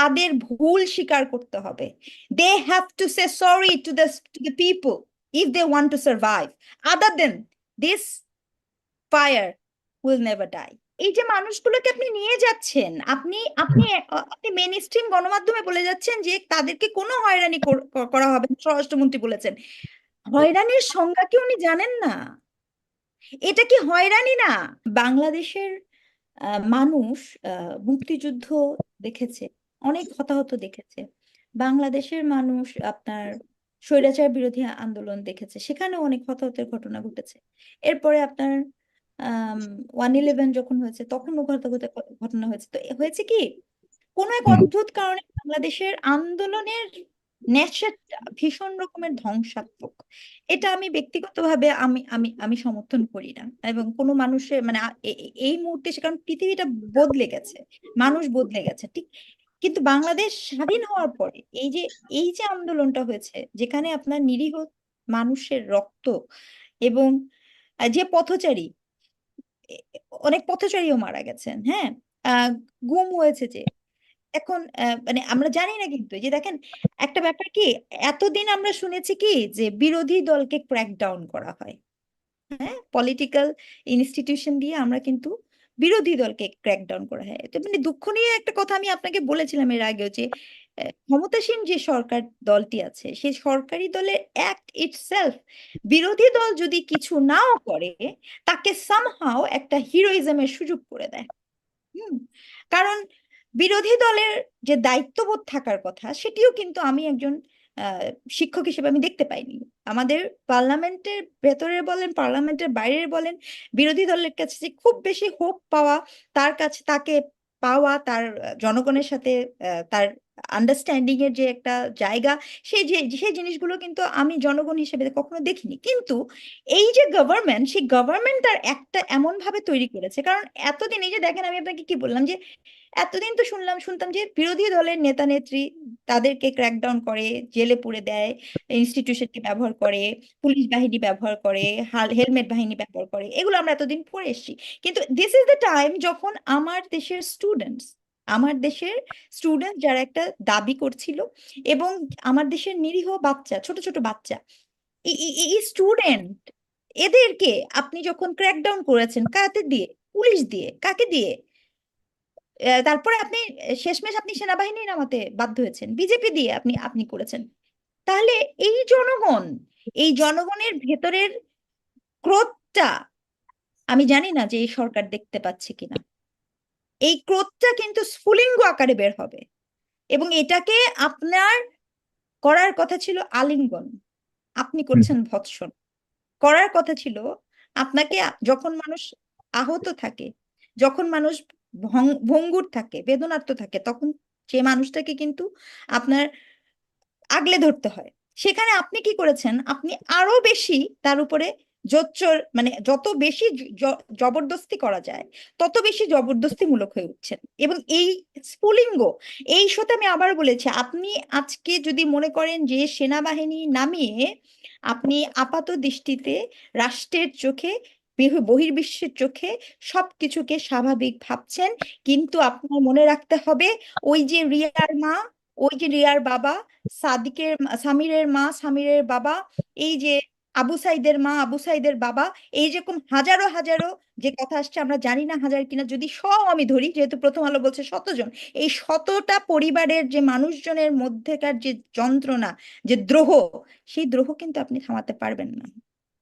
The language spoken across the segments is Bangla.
তাদের ভুল স্বীকার করতে হবে। They have to say sorry to the to the people if they want to survive other than this fire will never die এই যে মানুষগুলোকে আপনি নিয়ে যাচ্ছেন, আপনি আপনি আপনি মেন স্ট্রিম গণমাধ্যমে বলে যাচ্ছেন যে তাদেরকে কোনো হয়রানি কর- হবে স্বরাষ্ট্রমন্ত্রী বলেছেন। হয়রানির সংজ্ঞা কি উনি জানেন না? এটা কি হয়রানি না? বাংলাদেশের মানুষ মুক্তিযুদ্ধ দেখেছে। অনেক হতাহত দেখেছে। বাংলাদেশের মানুষ আপনার স্বৈরাচার বিরোধী আন্দোলন দেখেছে সেখানেও অনেক হতাহতের ঘটনা ঘটেছে। এরপরে আপনার ওয়ান ইলেভেন যখন হয়েছে ঘটাঘটা ঘটনা হয়েছে। তো হয়েছে কি কোনো এক অদ্ভুত কারণে বাংলাদেশের আন্দোলনের নেশাটা ভীষণ রকমের ধ্বংসাত্মক। এটা আমি ব্যক্তিগতভাবে আমি আমি আমি সমর্থন করি না। এবং কোনো মানুষের মানে এই মুহূর্তে সে কারণ পৃথিবীটা বদলে গেছে মানুষ বদলে গেছে। ঠিক কিন্তু বাংলাদেশ স্বাধীন হওয়ার পরে এই যে এই যে আন্দোলনটা হয়েছে, যেখানে আপনার নিরীহ মানুষের রক্ত এবং যে পথচারী অনেক পথচারীও মারা গেছেন হ্যাঁ? গুম হয়েছে যে। এখন মানে আমরা জানি না কিন্তু যে দেখেন, একটা ব্যাপার কি, এতদিন আমরা শুনেছি কি, যে বিরোধী দলকে ক্র্যাক ডাউন করা হয় হ্যাঁ? পলিটিক্যাল ইনস্টিটিউশন দিয়ে আমরা কিন্তু বিরোধী দলকে ক্র্যাকডাউন করা হয়। তো মানে দুঃখ নিয়ে একটা কথা আমি আপনাকে বলেছিলাম এর আগেও যে ক্ষমতাসীন যে সরকার দলটি আছে, সেই সরকারি দলের অ্যাক্ট ইটসেলফ বিরোধী দল যদি কিছু নাও করে, তাকে সামহাও একটা হিরোইজমের সুযোগ করে দেয়। হুম, কারণ বিরোধী দলের যে দায়িত্ববোধ থাকার কথা, সেটিও কিন্তু আমি একজন শিক্ষক হিসেবে আমি দেখতে পাইনি। আমাদের পার্লামেন্টের ভেতরে বলেন, পার্লামেন্টের বাইরে বলেন, বিরোধী দলের কাছে যে খুব বেশি হোপ পাওয়া, তার কাছে, তাকে পাওয়া, তার জনগণের সাথে তার আন্ডারস্ট্যান্ডিং এর যে একটা জায়গা সেই যে সেই জিনিসগুলো কিন্তু আমি জনগণ হিসেবে কখনো দেখিনি। কিন্তু এই যে গভর্নমেন্ট সেই গভর্নমেন্ট তার একটা এমন ভাবে তৈরি করেছে। কারণ এতদিন এই যে দেখেন, আমি আপনাকে কি বললাম যে এতদিন তো শুনলাম, শুনতাম যে বিরোধী দলের নেতা নেত্রী তাদেরকে ক্র্যাকডাউন করে, জেলে পুরে দেয় ইনস্টিটিউশনকে ব্যবহার করে, পুলিশ বাহিনী ব্যবহার করে, হাল হেলমেট বাহিনী ব্যবহার করে, এগুলো আমরা এতদিন পড়ে এসেছি। কিন্তু দিস ইজ দ্য টাইম যখন আমার দেশের স্টুডেন্টস আমার দেশের স্টুডেন্ট যারা একটা দাবি করছিল এবং আমার দেশের নিরীহ বাচ্চা, ছোট ছোট বাচ্চা এই স্টুডেন্ট এদেরকে আপনি যখন ক্র্যাকডাউন করেছেন, কাকে দিয়ে? পুলিশ দিয়ে, কাকে দিয়ে? তারপরে আপনি শেষমেশ আপনি সেনাবাহিনী নামাতে বাধ্য হয়েছেন। বিজেপি দিয়ে আপনি আপনি করেছেন। তাহলে এই জনগণ এই জনগণের ভেতরের ক্রোধটা আমি জানি না যে এই সরকার দেখতে পাচ্ছে কিনা। এই ক্রোধটা কিন্তু স্ফুলিঙ্গ আকারে বের হবে এবং এটাকে আপনার করার কথা ছিল আলিঙ্গন। আপনি করছেন ভৎসন। করার কথা ছিল আপনাকে যখন মানুষ আহত থাকে যখন মানুষ ভঙ্গুর থাকে, বেদনার্ত থাকে, তখন সে মানুষটাকে কিন্তু আপনার আগলে ধরতে হয়। সেখানে আপনি কি করেছেন? আপনি আরও বেশি তার উপরে জোচ্চর মানে যত বেশি জবরদস্তি করা যায়, তত বেশি জবরদস্তিমূলক হয়ে উঠছেন। এবং এই স্ফুলিঙ্গ, এই শোতে আমি আবার বলেছি, আপনি আজকে যদি মনে করেন যে সেনাবাহিনী নামিয়ে আপনি আপাত দৃষ্টিতে রাষ্ট্রের চোখে বহির্বিশ্বের চোখে সবকিছুকে স্বাভাবিক ভাবছেন। কিন্তু আপনার মনে রাখতে হবে, ওই যে রিয়ার মা, ওই যে রিয়ার বাবা, সাদিকের সামিরের মা, সামিরের বাবা, এই যে আবু সাইদের মা, আবু সাইদের বাবা, এই যেরকম হাজারো হাজারো যে কথা আসছে, আমরা জানি না হাজার কিনা, যদি সব আমি ধরি, যেহেতু প্রথম আলো বলছে শতজন, এই শতটা পরিবারের যে মানুষজনের মধ্যেকার যে যন্ত্রণা, যে দ্রোহ, সেই দ্রোহ কিন্তু আপনি থামাতে পারবেন না।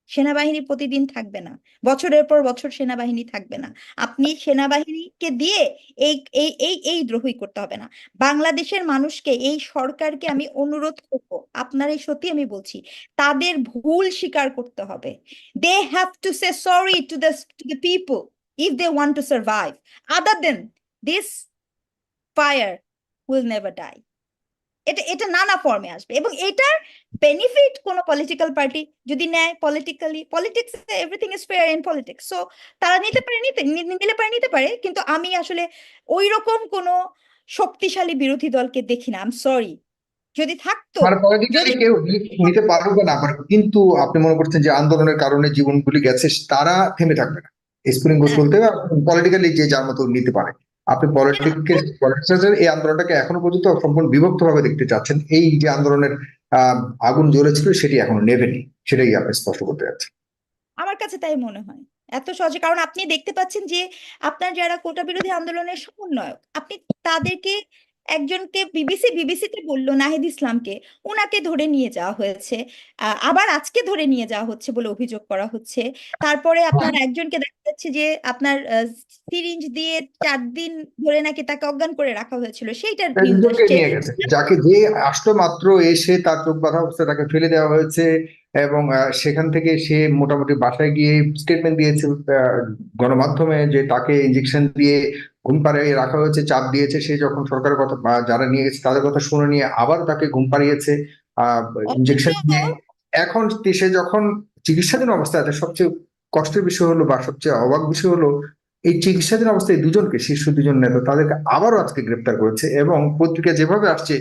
সেনাবাহিনী প্রতিদিন থাকবে না। বছরের পর বছর সেনাবাহিনী থাকবে না। আপনি সেনাবাহিনীকে দিয়ে এই এই এই এই দ্রোহই করতে হবে না। বাংলাদেশের মানুষকে, এই সরকারকে আমি অনুরোধ করব, আপনার এই সত্যি আমি বলছি, তাদের ভুল স্বীকার করতে হবে। They have to say sorry to the to the people if they want to survive other than this fire will never die এটা এটা নানা ফর্মে আসবে। এবং এটার বেনিফিট কোনো পলিটিক্যাল পার্টি যদি নেয় politically politics everything is fair in politics so তারা নিতে পারে নিতে নিলে পারে নিতে পারে কিন্তু আমি আসলে ওই রকম কোনো শক্তিশালী বিরোধী দলকে দেখি না। আই এম সরি যদি থাকতো কেউ নিতে পারুক বা না কিন্তু আপনি মনে করছেন যে আন্দোলনের কারণে জীবনগুলি গেছে তারা থেমে থাকবে না। স্ফুলিঙ্গ হ্যাঁ। চলতে পলিটিক্যালি যে যার মতো নিতে পারে। আপনি পলিটিক্সের এই আন্দোলনটাকে এখনও পর্যন্ত সম্পূর্ণ বিভক্ত ভাবে দেখতে চাচ্ছেন। এই যে আন্দোলনের আগুন জ্বলেছিল সেটি এখনও নেবেনি সেটাই আপনি স্পষ্ট করতে যাচ্ছেন আমার কাছে তাই মনে হয়। এত সহজে, কারণ আপনি দেখতে পাচ্ছেন যে আপনার যারা কোটা বিরোধী আন্দোলনের সমন্বয়ক, আপনি তাদেরকে একজনকে বিবিসি বিবিসিতে বলল নাহিদ ইসলামকে ওনাকে ধরে নিয়ে যাওয়া হয়েছে। আবার আজকে ধরে নিয়ে যাওয়া হচ্ছে বলে অভিযোগ করা হচ্ছে। তারপরে আপনার একজনকে দেখা যাচ্ছে যে আপনার সিরিঞ্জ দিয়ে চার দিন ধরে নাকি তাকে অজ্ঞান করে রাখা হয়েছিল সেইটার যাকে যে আসলো মাত্র এসে তার চোখ বাঁধা অবস্থায় তাকে ফেলে দেওয়া হয়েছে এবং সেখান থেকে সে মোটামুটি বাসায় গিয়ে স্টেটমেন্ট দিয়েছে গণমাধ্যমে যে তাকে ইঞ্জেকশন দিয়ে ঘুম পাড়িয়ে রাখা হয়েছে চাপ দিয়েছে সে যখন সরকারের কথা যারা নিয়ে গেছে তাদের কথা শুনে নিয়ে আবার তাকে ঘুম পাড়িয়েছে ইঞ্জেকশন দিয়ে এখন সে যখন চিকিৎসাধীন অবস্থায় আছে সবচেয়ে কষ্টের বিষয় হলো বা সবচেয়ে অবাক বিষয় হলো এই চিকিৎসাধীন অবস্থায় দুজনকে শীর্ষ দুজন নেতা তাদেরকে আবারও আজকে গ্রেপ্তার করেছে এবং পত্রিকা যেভাবে আসছে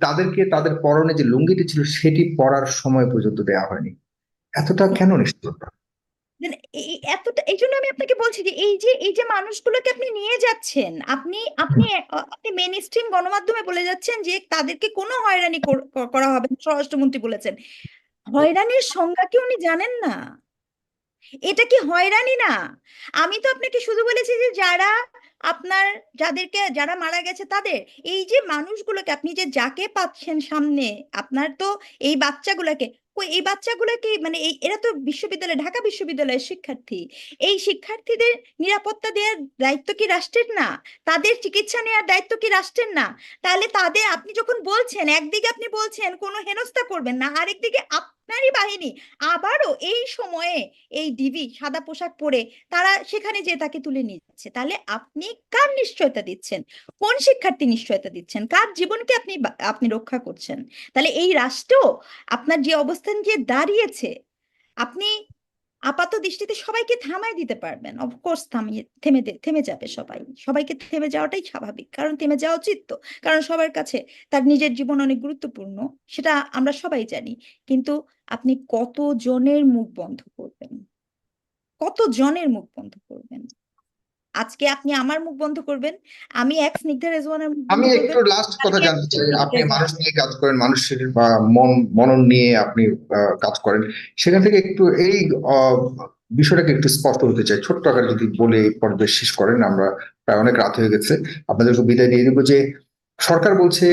তাদেরকে তাদের পরনে যে লুঙ্গিটি ছিল সেটি পরার সময় পর্যন্ত দেওয়া হয়নি। এতটা কেন এই এতটা এই জন্য আমি আপনাকে বলছি যে এই যে এই যে মানুষগুলোকে আপনি নিয়ে যাচ্ছেন আপনি আপনি আপনি মেন স্ট্রিম গণমাধ্যমে বলে যাচ্ছেন যে তাদেরকে কোনো হয়রানি কর- হবে স্বরাষ্ট্রমন্ত্রী বলেছেন। হয়রানির সংজ্ঞা কি উনি জানেন না? এটা কি হয়রানি না? আমি তো আপনাকে শুধু বলেছি যে যারা আপনার যাদেরকে যারা মারা গেছে তাদের এই যে মানুষগুলোকে আপনি যে যাকে পাচ্ছেন সামনে আপনার তো এই বাচ্চাগুলোকে এই বাচ্চাগুলোকে মানে এই, এরা তো বিশ্ববিদ্যালয়, ঢাকা বিশ্ববিদ্যালয়ের শিক্ষার্থী। এই শিক্ষার্থীদের নিরাপত্তা দেওয়ার দায়িত্ব কি রাষ্ট্রের না? তাদের চিকিৎসা নেওয়ার দায়িত্ব কি রাষ্ট্রের না? তাহলে তাদের, আপনি যখন বলছেন, একদিকে আপনি বলছেন কোনো হেনস্থা করবেন না, আরেকদিকে আপনারই বাহিনী। আবারও এই সময়ে এই ডিবি সাদা পোশাক পরে তারা সেখানে যে তাকে তুলে নিচ্ছে তাহলে আপনি কার নিশ্চয়তা দিচ্ছেন? কোন শিক্ষার্থী নিশ্চয়তা দিচ্ছেন? কার জীবনকে আপনি আপনি রক্ষা করছেন? তাহলে এই রাষ্ট্র আপনার যে অবস্থান গিয়ে দাঁড়িয়েছে, আপনি আপাত দৃষ্টিতে সবাইকে থামায় দিতে পারবেন। অফকোর্স থামিয়ে, থেমে থেমে যাবে সবাই। সবাইকে থেমে যাওয়াটাই স্বাভাবিক। কারণ থেমে যাওয়া উচিত তো। কারণ সবার কাছে তার নিজের জীবন অনেক গুরুত্বপূর্ণ, সেটা আমরা সবাই জানি। কিন্তু আপনি কত জনের মুখ বন্ধ করবেন? কত জনের মুখ বন্ধ আজকে আপনি আমার মুখ বন্ধ করবেন আমি এক স্নিগ্ধা রেজওয়ানের আমি একটু লাস্ট কথা জানতে চাই আপনি মানুষ নিয়ে কাজ করেন মানুষের বা মন মনন নিয়ে আপনি কাজ করেন সেখান থেকে একটু এই বিষয়টাকে একটু স্পষ্ট হতে চাই। ছোট্ট আকারে যদি বলে এই পর্বে শেষ করেন আমরা প্রায় অনেক রাত হয়ে গেছে। আপনাদেরকে বিদায় দিয়ে দেবো যে সরকার বলছে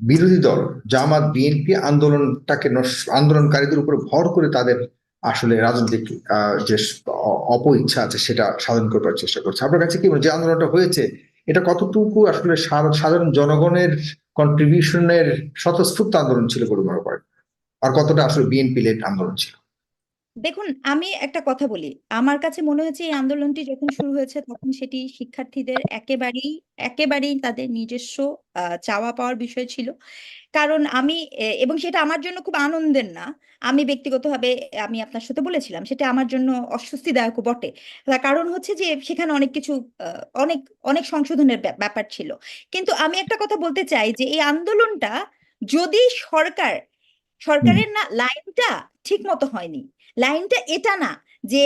বিরোধী দল জামাত বিএনপি আন্দোলনটাকে আন্দোলনকারীদের উপর ভর করে তাদের আসলে রাজনৈতিক যে অপ ইচ্ছা আছে সেটা সাধন করবার চেষ্টা করছে। আপনার কাছে কি যে আন্দোলনটা হয়েছে? এটা কতটুকু আসলে সাধারণ জনগণের কন্ট্রিবিউশনের স্বতঃস্ফূর্ত আন্দোলন ছিল বলে মনে করেন? আর কতটা আসলে বিএনপি লেট আন্দোলন ছিল? দেখুন আমি একটা কথা বলি। আমার কাছে মনে হয়েছে এই আন্দোলনটি যখন শুরু হয়েছে তখন সেটি শিক্ষার্থীদের একেবারেই একেবারেই তাদের নিজস্ব চাওয়া পাওয়ার বিষয় ছিল। কারণ আমি এবং সেটা আমার জন্য খুব আনন্দের না। আমি ব্যক্তিগতভাবে আমি আপনার সাথে বলেছিলাম সেটা আমার জন্য অস্বস্তিদায়কও বটে। তার কারণ হচ্ছে যে সেখানে অনেক কিছু অনেক অনেক সংশোধনের ব্যাপ- ব্যাপার ছিল। কিন্তু আমি একটা কথা বলতে চাই যে এই আন্দোলনটা যদি সরকার সরকারের না লাইনটা ঠিক মতো হয়নি লাইনটা এটা না যে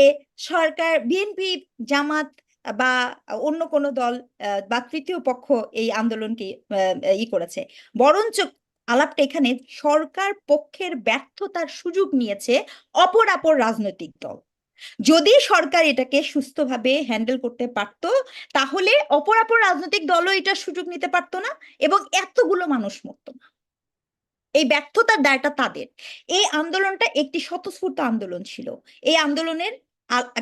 সরকার, বিএনপি, জামাত বা অন্য কোনো দল বা তৃতীয় পক্ষ এই আন্দোলনকে ই করেছে। বরঞ্চ আলাপটা এখানে সরকার পক্ষের ব্যর্থতার সুযোগ নিয়েছে অপর অপর রাজনৈতিক দল। যদি সরকার এটাকে সুস্থভাবে হ্যান্ডেল করতে পারতো, তাহলে অপর অপর রাজনৈতিক দলও এটার সুযোগ নিতে পারতো না এবং এতগুলো মানুষ মরতো না। এই ব্যর্থতার দায়টা তাদের। এই আন্দোলনটা একটি স্বতঃস্ফূর্ত আন্দোলন ছিল। এই আন্দোলনের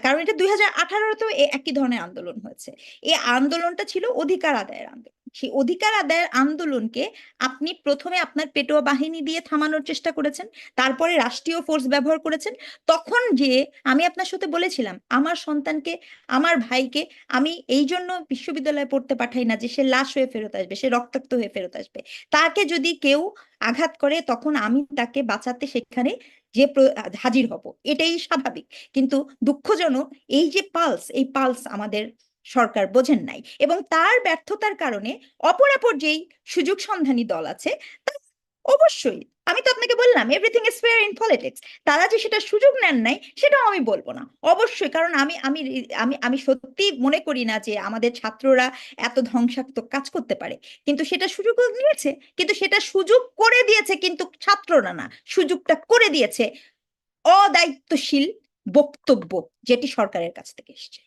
কারণ এটা দুই হাজার আঠারোতেও একই ধরনের আন্দোলন হয়েছে। এই আন্দোলনটা ছিল অধিকার আদায়ের আন্দোলন। সেই অধিকার আদায়ের আন্দোলনকে আপনি প্রথমে আপনার পেটোয়া বাহিনী দিয়ে থামানোর চেষ্টা করেছেন, তারপরে রাষ্ট্রীয় ফোর্স ব্যবহার করেছেন, তখন যে আমি আপনার সাথে বলেছিলাম, আমার সন্তানকে, আমার ভাইকে আমি এই জন্য বিশ্ববিদ্যালয়ে পড়তে পাঠাই না যে সে লাশ হয়ে ফেরত আসবে, সে রক্তাক্ত হয়ে ফেরত আসবে। তাকে যদি কেউ আঘাত করে, তখন আমি তাকে বাঁচাতে সেখানে যে হাজির হব, এটাই স্বাভাবিক। কিন্তু দুঃখজনক এই যে পালস এই পালস আমাদের সরকার বোঝেন নাই এবং তার ব্যর্থতার কারণে অপরাপর যেই সুযোগ সন্ধানী দল আছে অবশ্যই, আমি তো আপনাকে বললাম everything is fair in politics তারা যে সেটা সুযোগ নেন নাই, সেটাও আমি বলব না। অবশ্যই, কারণ আমি আমি আমি আমি সত্যি মনে করি না যে আমাদের ছাত্ররা এত ধ্বংসাত্মক কাজ করতে পারে। কিন্তু সেটা সুযোগ নিয়েছে, কিন্তু সেটা সুযোগ করে দিয়েছে কিন্তু ছাত্ররা না। সুযোগটা করে দিয়েছে অদায়িত্বশীল বক্তব্য যেটি সরকারের কাছ থেকে এসেছে।